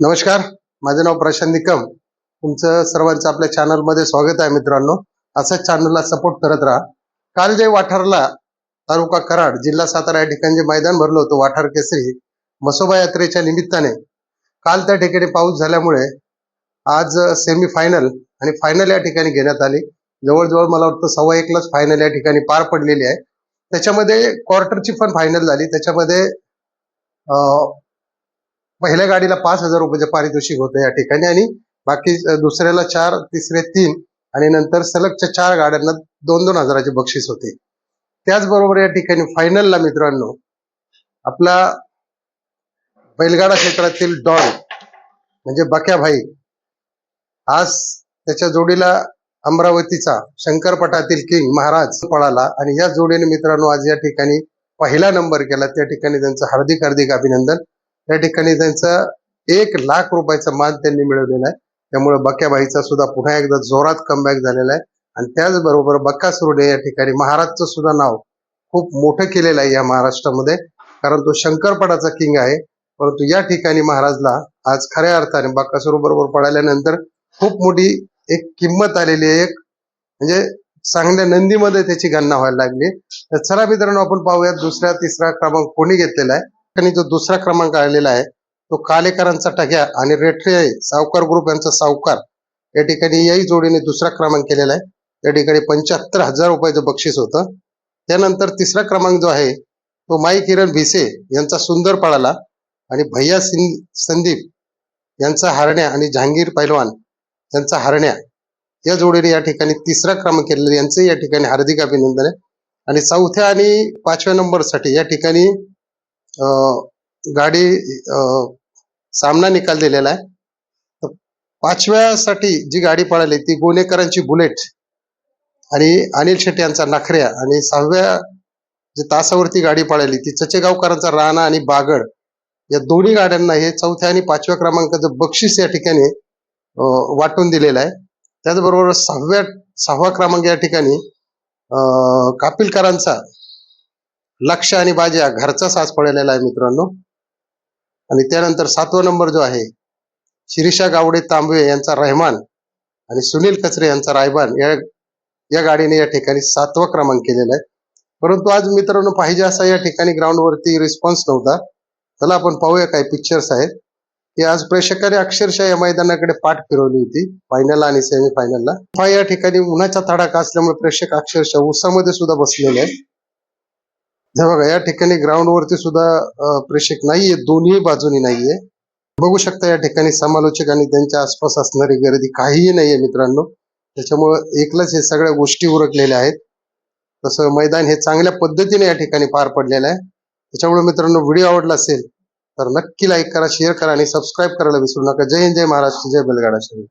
नमस्कार माझं नाव प्रशांत निकम. तुमचं सर्वांचं आपल्या चॅनलमध्ये स्वागत आहे मित्रांनो. असंच चॅनलला सपोर्ट करत राहा. काल जे वाठारला तालुका कराड जिल्हा सातारा या ठिकाणी जे मैदान भरलं होतं वाठार केसरी मसोबा यात्रेच्या निमित्ताने. काल त्या ठिकाणी पाऊस झाल्यामुळे आज सेमी फायनल आणि फायनल या ठिकाणी घेण्यात आली. जवळजवळ मला वाटतं सव्वा एकलाच फायनल या ठिकाणी पार पडलेली आहे. त्याच्यामध्ये क्वार्टरची पण फायनल झाली. त्याच्यामध्ये पहिल्या गाडीला पाच हजार रुपये पारितोषिक होतं या ठिकाणी. आणि बाकी दुसऱ्याला चार तिसरे तीन आणि नंतर सलगच्या चार गाड्यांना दोन दोन हजाराचे बक्षीस होते. त्याचबरोबर या ठिकाणी फायनलला मित्रांनो आपला बैलगाडा क्षेत्रातील डॉन म्हणजे बक्या भाई आज त्याच्या जोडीला अमरावतीचा शंकरपटातील किंग महाराज पळाला. आणि या जोडीने मित्रांनो आज या ठिकाणी पहिला नंबर केला. त्या ठिकाणी त्यांचं हार्दिक हार्दिक अभिनंदन. त्या ठिकाणी त्यांचा एक लाख रुपयाचा मान त्यांनी मिळवलेला आहे. त्यामुळे बक्याबाईचा सुद्धा पुन्हा एकदा जोरात कमबॅक झालेला आहे. आणि त्याचबरोबर बक्का सुर्डे या ठिकाणी महाराजचं सुद्धा नाव खूप मोठं केलेलं आहे या महाराष्ट्रामध्ये. कारण तो शंकरपटाचा किंग आहे. परंतु या ठिकाणी महाराजला आज खऱ्या अर्थाने बक्कासूर बरोबर पडल्यानंतर खूप मोठी एक किंमत आलेली आहे. एक म्हणजे चांगल्या नंदीमध्ये त्याची गणना व्हायला लागली. तर चला मित्रांनो आपण पाहूयात दुसरा तिसरा क्रमांक कोणी घेतलेला आहे. ठिकाणी जो दुसरा क्रमांक आलेला आहे तो कालेकरांचा टग्या आणि रेठरे सावकार ग्रुप यांचा सावकार. या ठिकाणी याही जोडीने दुसरा क्रमांक केलेला आहे. त्या ठिकाणी पंच्याहत्तर हजार रुपयाचं बक्षीस होतं त्यानंतर तिसरा क्रमांक जो आहे तो माई किरण भिसे यांचा सुंदर पळाला आणि भैया संदीप यांचा हरण्या आणि जहांगीर पैलवान यांचा हरण्या. या जोडीने या ठिकाणी तिसरा क्रमांक केलेला यांचे या ठिकाणी हार्दिक अभिनंदन आहे. आणि चौथ्या आणि पाचव्या नंबरसाठी या ठिकाणी गाडी सामना निकाल दिलेला आहे. पाचव्यासाठी जी गाडी पळाली ती गोनेकरांची बुलेट आणि अनिल शेट्टी यांचा नखऱ्या आणि सहाव्या जी तासावरती गाडी पळाली ती चचेगावकरांचा राणा आणि बागड या दोन्ही गाड्यांना हे चौथ्या आणि पाचव्या क्रमांकाचं बक्षीस या ठिकाणी वाटून दिलेलं आहे. त्याचबरोबर सहाव्या सहावा क्रमांक या ठिकाणी कापिलकरांचा लक्ष आणि बाज्या घरचा साज पडलेला आहे मित्रांनो. आणि त्यानंतर सातवा नंबर जो आहे शिरीषा गावडे तांबवे यांचा रहमान आणि सुनील कचरे यांचा रायबान या या गाडीने या ठिकाणी सातवा क्रमांक केलेला आहे. परंतु आज मित्रांनो पाहिजे असा या ठिकाणी ग्राउंडवरती रिस्पॉन्स नव्हता. त्याला आपण पाहूया काही पिक्चर्स आहेत. की आज प्रेक्षकांनी अक्षरशः या मैदानाकडे पाठ फिरवली होती फायनल आणि सेमीफायनलला हा या ठिकाणी उन्हाचा तडाखा असल्यामुळे प्रेक्षक अक्षरशः उसामध्ये सुद्धा बसलेले आहेत. बघा या ठिकाणी ग्राउंड वरती सुद्धा प्रेक्षक नाहीये दोन्ही बाजूनी नाहीये. बघू शकता या ठिकाणी समालोचक आणि त्यांच्या आसपास असणारी गर्दी काहीही नाहीये मित्रांनो. त्याच्यामुळं एकलाच हे सगळ्या गोष्टी उरकलेल्या आहेत. तसं मैदान हे चांगल्या पद्धतीने या ठिकाणी पार पडलेलं आहे. त्याच्यामुळे मित्रांनो व्हिडिओ आवडला असेल तर नक्की लाईक करा शेअर करा आणि सबस्क्राईब करायला विसरू नका. जय हिंद जय महाराष्ट्र जय बेलगाडा शरीर